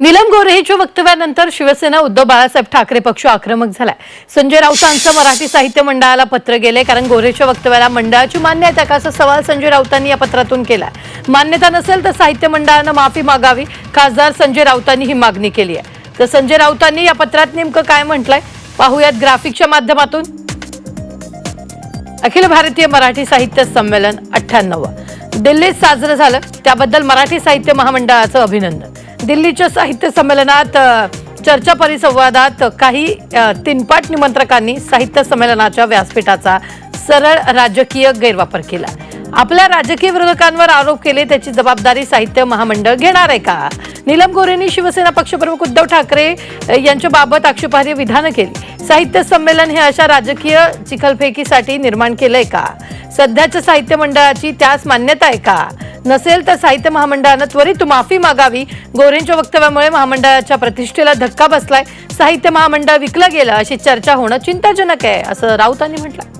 नीलम गोऱ्हेच्या वक्तव्यानंतर शिवसेना उद्धव बाळासाहेब ठाकरे पक्ष आक्रमक झालाय. संजय राऊतांचं मराठी साहित्य मंडळाला पत्र गेले कारण गोरेच्या वक्तव्याला मंडळाची मान्यता आहे का असा सवाल संजय राऊतांनी या पत्रातून केला मान्यता नसेल तर साहित्य मंडळानं माफी मागावी. खासदार संजय राऊतांनी ही मागणी केली आहे. तर संजय राऊतांनी या पत्रात नेमकं काय म्हटलंय? पाहूयात ग्राफिकच्या माध्यमातून. अखिल भारतीय मराठी साहित्य संमेलन अठ्ठ्याण्णव. दिल्लीत साजरं झालं. त्याबद्दल मराठी साहित्य महामंडळाचं अभिनंदन. दिल्लीच्या साहित्य संमेलनात चर्चा परिसंवादात काही अ, तीनपाट निमंत्रकांनी साहित्य संमेलनाच्या व्यासपीठाचा सरळ राजकीय गैरवापर केला. आपल्या राजकीय विरोधकांवर आरोप केले त्याची जबाबदारी साहित्य महामंडळ घेणार आहे का? नीलम गोरेंनी शिवसेना पक्षप्रमुख उद्धव ठाकरे यांच्याबाबत आक्षेपार्ह विधानं केली. साहित्य संमेलन हे अशा राजकीय चिखलफेकीसाठी निर्माण केलंय का? सध्याच्या साहित्य मंडळाची त्यास मान्यता आहे का? नसेल तर साहित्य महामंडळानं त्वरित माफी मागावी. गोरेंच्या वक्तव्यामुळे महामंडळाच्या प्रतिष्ठेला धक्का बसलाय. साहित्य महामंडळ विकलं गेलं अशी चर्चा होणं चिंताजनक आहे असं राऊतांनी म्हटलं.